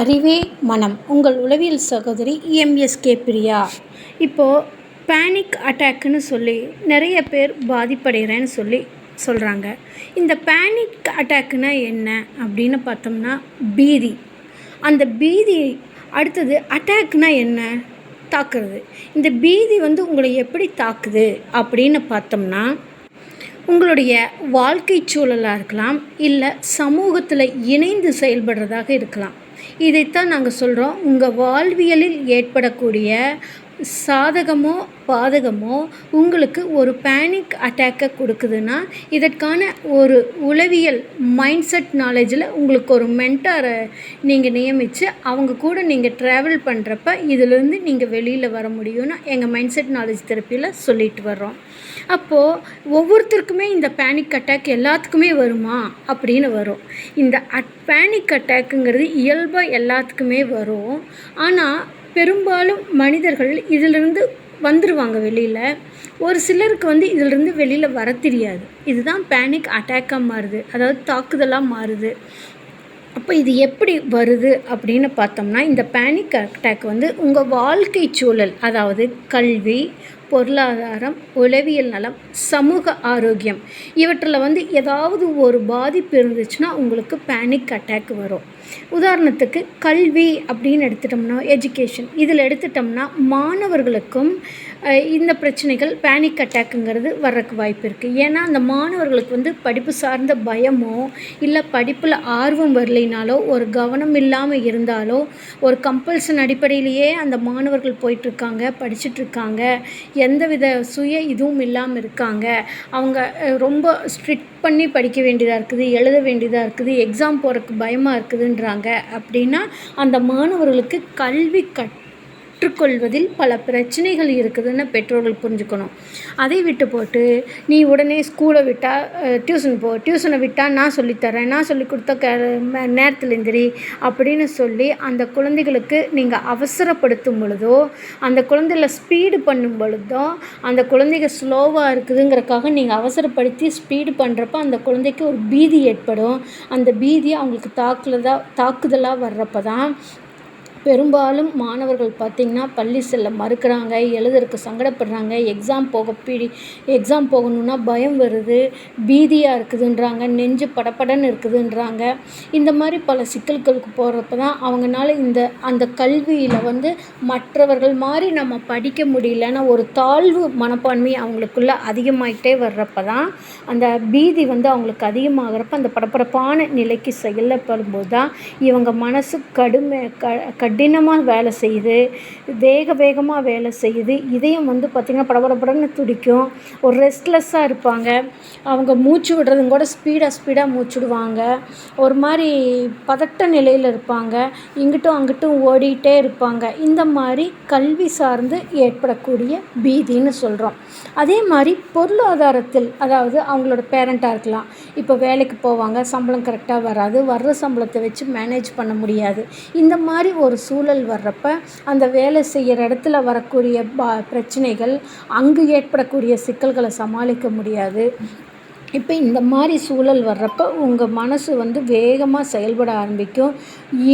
அறிவே மனம். உங்கள் உளவியல் சகோதரி எம்எஸ்கே பிரியா. இப்போது பேனிக் அட்டாக்குன்னு சொல்லி நிறைய பேர் பாதிப்படைகிறேன்னு சொல்லி சொல்கிறாங்க இந்த பேனிக் அட்டாக்குனா என்ன அப்படின்னு பார்த்தோம்னா பீதி. அந்த பீதி அடுத்தது அட்டாக்னா என்ன? தாக்குறது. இந்த பீதி வந்து உங்களை எப்படி தாக்குது அப்படின்னு பார்த்தோம்னா உங்களுடைய வாழ்க்கை சூழலாக இருக்கலாம் இல்லை சமூகத்தில் இணைந்து செயல்படுறதாக இருக்கலாம். இதைத்தான் நாங்கள் சொல்கிறோம் உங்கள் வாழ்வியலில் ஏற்படக்கூடிய சாதகமோ பாதகமோ உங்களுக்கு ஒரு பேனிக் அட்டாக்கை கொடுக்குதுன்னா இதற்கான ஒரு உளவியல் மைண்ட் செட் நாலேஜில் உங்களுக்கு ஒரு மென்டாரை நீங்கள் நியமித்து அவங்க கூட நீங்கள் ட்ராவல் பண்ணுறப்ப இதிலேருந்து நீங்கள் வெளியில் வர முடியும்னு எங்கள் மைண்ட் செட் நாலேஜ் தெரப்பியில் சொல்லிட்டு வர்றோம். அப்போது ஒவ்வொருத்தருக்குமே இந்த பேனிக் அட்டாக் எல்லாத்துக்குமே வருமா? அப்படின்னு வரும். இந்த அட் பேனிக் அட்டாக்குங்கிறது இயல்பாக எல்லாத்துக்குமே வரும். ஆனால் பெரும்பாலும் மனிதர்கள் இதிலிருந்து வந்துடுவாங்க வெளியில். ஒரு சிலருக்கு வந்து இதிலிருந்து வெளியில் வர தெரியாது. இதுதான் பேனிக் அட்டாக்காக மாறுது. அதாவது தாக்குதலாக மாறுது. அப்போ இது எப்படி வருது அப்படின்னு பார்த்தோம்னா இந்த பேனிக் அட்டாக் வந்து உங்கள் வாழ்க்கை சூழல் அதாவது கல்வி பொருளாதாரம் உளவியல் நலம் சமூக ஆரோக்கியம் இவற்றில் வந்து ஏதாவது ஒரு பாதிப்பு இருந்துச்சுன்னா உங்களுக்கு பேனிக் அட்டாக் வரும். உதாரணத்துக்கு கல்வி அப்படின்னு எடுத்துட்டோம்னா எஜுகேஷன் இதில் எடுத்துட்டோம்னா மாணவர்களுக்கும் இந்த பிரச்சனைகள் பேனிக் அட்டாக்குங்கிறது வர்றதுக்கு வாய்ப்பு இருக்குது ஏன்னா அந்த மாணவர்களுக்கு வந்து படிப்பு சார்ந்த பயமோ இல்லை படிப்பில் ஆர்வம் வரலைனாலோ ஒரு கவனம் இல்லாமல் இருந்தாலோ ஒரு கம்பல்சன் அடிப்படையிலேயே அந்த மாணவர்கள் போயிட்டுருக்காங்க படிச்சுட்ருக்காங்க எந்தவித சுய இதுவும் இல்லாமல் இருக்காங்க. அவங்க ரொம்ப ஸ்ட்ரிக்ட் பண்ணி படிக்க வேண்டியதாக இருக்குது எழுத வேண்டியதாக இருக்குது எக்ஸாம் போகிறதுக்கு பயமாக இருக்குதுன்றாங்க. அப்படின்னா அந்த மாணவர்களுக்கு கல்வி கட் கற்றுக்கொள்வதில் பல பிரச்சனைகள் இருக்குதுன்னு பெற்றோர்கள் புரிஞ்சுக்கணும். அதை விட்டு போட்டு நீ உடனே ஸ்கூலை விட்டால் டியூஷன் போ டியூஷனை விட்டால் நான் சொல்லித்தரேன் நான் சொல்லி கொடுத்த க நேரத்தில் எந்திரி அப்படின்னு சொல்லி அந்த குழந்தைகளுக்கு நீங்கள் அவசரப்படுத்தும் பொழுதோ அந்த குழந்தைகளை ஸ்பீடு பண்ணும் பொழுதோ அந்த குழந்தைங்க ஸ்லோவாக இருக்குதுங்கிறக்காக நீங்கள் அவசரப்படுத்தி ஸ்பீடு பண்ணுறப்ப அந்த குழந்தைக்கு ஒரு பீதி ஏற்படும். அந்த பீதி அவங்களுக்கு தாக்குதலாக தாக்குதலாக வர்றப்ப தான் பெரும்பாலும் மாணவர்கள் பார்த்திங்கன்னா பள்ளி செல்ல மறுக்கிறாங்க எழுதுறதுக்கு சங்கடப்படுறாங்க எக்ஸாம் போக பிடி எக்ஸாம் போகணுன்னா பயம் வருது பீதியாக இருக்குதுன்றாங்க நெஞ்சு படப்படன்னு இருக்குதுன்றாங்க. இந்த மாதிரி பல சிக்கல்களுக்கு போகிறப்ப தான் அவங்கனால இந்த அந்த கல்வியில் வந்து மற்றவர்கள் மாதிரி நம்ம படிக்க முடியலன்னா ஒரு தாழ்வு மனப்பான்மை அவங்களுக்குள்ளே அதிகமாகிட்டே வர்றப்ப தான் அந்த பீதி வந்து அவங்களுக்கு அதிகமாகிறப்ப அந்த படப்படப்பான நிலைக்கு செயல்படும் போது தான் இவங்க மனசு கடுமை க கடினமாக வேலை செய்யுது வேக வேகமாக வேலை செய்யுது. இதயம் வந்து பார்த்திங்கன்னா படபடபடன்னு துடிக்கும். ஒரு ரெஸ்ட்லெஸ்ஸாக இருப்பாங்க. அவங்க மூச்சு விடுறதும் கூட ஸ்பீடாக ஸ்பீடாக மூச்சு விடுவாங்க. ஒரு மாதிரி பதட்ட நிலையில் இருப்பாங்க. இங்கிட்டும் அங்கிட்டும் ஓடிக்கிட்டே இருப்பாங்க. இந்த மாதிரி கல்வி சார்ந்து ஏற்படக்கூடிய பீதின்னு சொல்கிறோம் அதே மாதிரி பொருளாதாரத்தில் அதாவது அவங்களோட பேரண்ட்டாக இருக்கலாம். இப்போ வேலைக்கு போவாங்க சம்பளம் கரெக்டாக வராது. வர்ற சம்பளத்தை வச்சு மேனேஜ் பண்ண முடியாது. இந்த மாதிரி ஒரு சூழல் வர்றப்ப அந்த வேலை செய்கிற இடத்துல வரக்கூடிய பா பிரச்சனைகள் அங்கு ஏற்படக்கூடிய சிக்கல்களை சமாளிக்க முடியாது. இப்போ இந்த மாதிரி சூழல் வர்றப்போ உங்கள் மனசு வந்து வேகமாக செயல்பட ஆரம்பிக்கும்.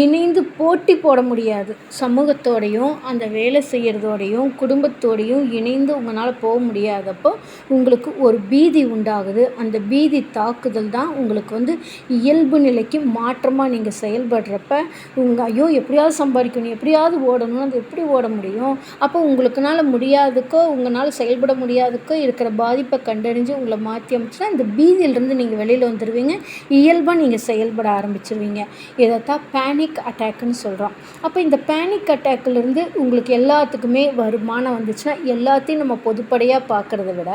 இணைந்து போட்டி போட முடியாது. சமூகத்தோடையும் அந்த வேலை செய்கிறதோடையும் குடும்பத்தோடையும் இணைந்து உங்களால் போக முடியாதப்போ உங்களுக்கு ஒரு பீதி உண்டாகுது. அந்த பீதி தாக்குதல் தான் உங்களுக்கு வந்து இயல்பு நிலைக்கு மாற்றமாக நீங்கள் செயல்படுறப்ப உங்கள் ஐயோ எப்படியாவது சம்பாதிக்கணும் எப்படியாவது ஓடணும் அது எப்படி ஓட முடியும்? அப்போ உங்களுக்குனால முடியாதுக்கோ உங்களால் செயல்பட முடியாதுக்கோ இருக்கிற பாதிப்பை கண்டறிஞ்சு உங்களை மாற்றி அமைச்சுன்னா இந்த பீதியிலிருந்து நீங்கள் வெளியில் வந்துடுவீங்க இயல்பாக நீங்கள் செயல்பட ஆரம்பிச்சிருவீங்க. இதைத்தான் பேனிக் அட்டாக்குன்னு சொல்கிறோம் அப்போ இந்த பேனிக் அட்டாக்லேருந்து உங்களுக்கு எல்லாத்துக்குமே வருமானம் வந்துச்சுன்னா எல்லாத்தையும் நம்ம பொதுப்படையாக பார்க்குறத விட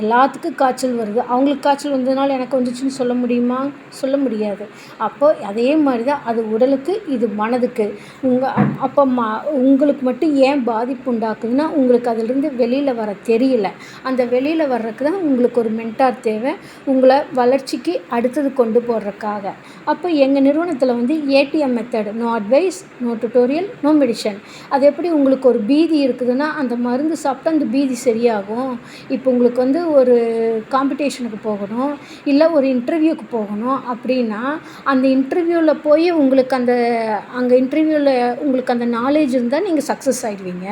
எல்லாத்துக்கும் காய்ச்சல் வருது. அவங்களுக்கு காய்ச்சல் வந்ததுனால எனக்கு வந்துச்சுன்னு சொல்ல முடியுமா? சொல்ல முடியாது. அப்போ அதே மாதிரி தான் அது உடலுக்கு இது மனதுக்கு. உங்கள் அப்போ ம உங்களுக்கு மட்டும் ஏன் பாதிப்பு உண்டாக்குதுன்னா உங்களுக்கு அதிலிருந்து வெளியில் வர தெரியல. அந்த வெளியில் வர்றதுக்கு தான் உங்களுக்கு ஒரு மென்டார் தே செய்வேன். உங்களை வளர்ச்சிக்கு அடுத்தது கொண்டு போடுறதுக்காக அப்போ எங்கள் நிறுவனத்தில் வந்து ATM method no advice no tutorial no medicine அது எப்படி உங்களுக்கு ஒரு பீதி இருக்குதுன்னா அந்த மருந்து சாப்பிட்டா அந்த பீதி சரியாகும். இப்போ உங்களுக்கு வந்து ஒரு காம்படிஷனுக்கு போகணும் இல்லை ஒரு இன்டர்வியூக்கு போகணும் அப்படின்னா அந்த இன்டர்வியூவில் போய் உங்களுக்கு அந்த அங்கே இன்டர்வியூவில் உங்களுக்கு அந்த நாலேஜ் இருந்தால் நீங்கள் சக்ஸஸ் ஆகிடுவீங்க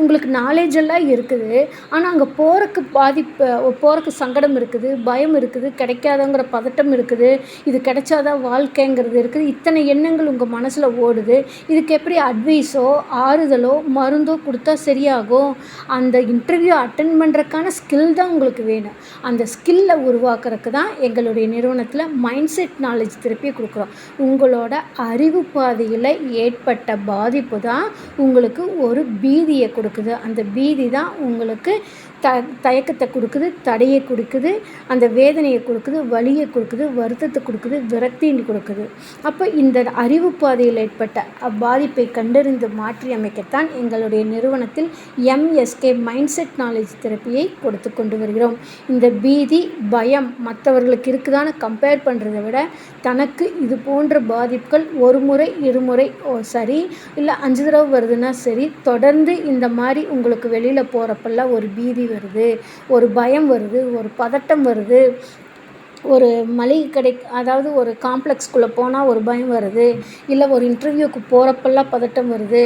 உங்களுக்கு நாலேஜ் எல்லாம் இருக்குது. ஆனால் அங்கே போகிறக்கு பாதிப்பு போகிறக்கு சங்கடம் இருக்குது பயம் இருக்குது கிடைக்காதங்கிற பதட்டம் இருக்குது இது கிடைச்சாதான் வாழ்க்கைங்கிறது இருக்குது. இத்தனை எண்ணங்கள் உங்கள் மனசில் ஓடுது. இதுக்கு எப்படி அட்வைஸோ ஆறுதலோ மருந்தோ கொடுத்தா சரியாகும்? அந்த இன்டர்வியூ அட்டன் பண்ணுறக்கான ஸ்கில் தான் உங்களுக்கு வேணும். அந்த ஸ்கில்லை உருவாக்குறதுக்கு தான் எங்களுடைய நிறுவனத்தில் மைண்ட் செட் நாலேஜ் திருப்பி கொடுக்குறோம். உங்களோட அறிவு பாதையில் ஏற்பட்ட பாதிப்பு தான் உங்களுக்கு ஒரு பீதியை கொடுக்குது. அந்த பீதி தான் உங்களுக்கு த தயக்கத்தை கொடுக்குது தடையை கொடுக்குது. அந்த வேதனையை கொடுக்குது வலியை கொடுக்குது வருத்தத்தை கொடுக்குது விரக்தின்னு கொடுக்குது. அப்போ இந்த அறிவு பாதையில் ஏற்பட்ட அப்பாதிப்பை கண்டறிந்து மாற்றி அமைக்கத்தான் எங்களுடைய நிறுவனத்தில் எம்எஸ்கே மைண்ட் செட் நாலேஜ் தெரப்பியை கொடுத்து கொண்டு வருகிறோம். இந்த பீதி பயம் மற்றவர்களுக்கு இருக்குதான்னு கம்பேர் பண்ணுறத விட தனக்கு இது போன்ற பாதிப்புகள் ஒரு முறை இருமுறை ஓ சரி இல்லை அஞ்சு தடவை வருதுன்னா சரி தொடர்ந்து இந்த மாதிரி உங்களுக்கு வெளியில் போகிறப்பெல்லாம் ஒரு பீதி வருது ஒரு பயம் வருது ஒரு பதட்டம் வருது ஒரு மளிகை கடை அதாவது ஒரு காம்ப்ளெக்ஸ்குள்ளே போனால் ஒரு பயம் வருது. இல்லை ஒரு இன்டர்வியூக்கு போகிறப்பெல்லாம் பதட்டம் வருது.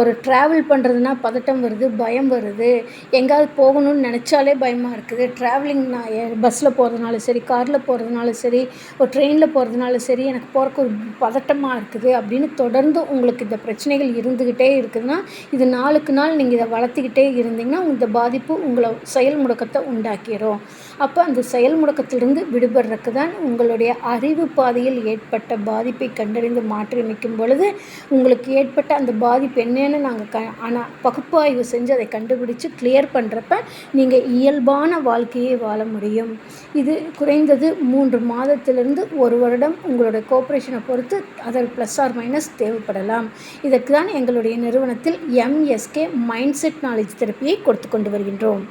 ஒரு ட்ராவல் பண்ணுறதுனா பதட்டம் வருது பயம் வருது. எங்கேயாவது போகணும்னு நினச்சாலே பயமாக இருக்குது. ட்ராவலிங் நான் பஸ்ஸில் போகிறதுனாலும் சரி காரில் போகிறதுனாலும் சரி ஒரு ட்ரெயினில் போகிறதுனாலும் சரி எனக்கு போகிறக்கு ஒரு பதட்டமாக இருக்குது அப்படின்னு தொடர்ந்து உங்களுக்கு இந்த பிரச்சனைகள் இருந்துக்கிட்டே இருக்குதுன்னா இது நாளுக்கு நாள் நீங்கள் இதை வளர்த்துக்கிட்டே இருந்தீங்கன்னா இந்த பாதிப்பு உங்களை செயல் முடக்கத்தை உண்டாக்கிடும் அப்போ அந்த செயல் முடக்கத்திலிருந்து விடுபடுறதுக்கு தான் உங்களுடைய அறிவு பாதையில் ஏற்பட்ட பாதிப்பை கண்டறிந்து மாற்றியமைக்கும் பொழுது உங்களுக்கு ஏற்பட்ட அந்த பாதிப்பு என்னன்னு நாங்கள் க ஆனால் பகுப்பாய்வு செஞ்சு அதை கண்டுபிடிச்சு கிளியர் பண்ணுறப்ப நீங்கள் இயல்பான வாழ்க்கையை வாழ முடியும். இது குறைந்தது மூன்று மாதத்திலிருந்து ஒரு வருடம் உங்களுடைய கோஆப்ரேஷனை பொறுத்து அதர் ப்ளஸ் ஆர் மைனஸ் தேவைப்படலாம். இதற்கு தான் எங்களுடைய நிறுவனத்தில் எம்எஸ்கே மைண்ட் செட் நாலேஜ் தெரப்பியை கொடுத்து கொண்டு வருகின்றோம்.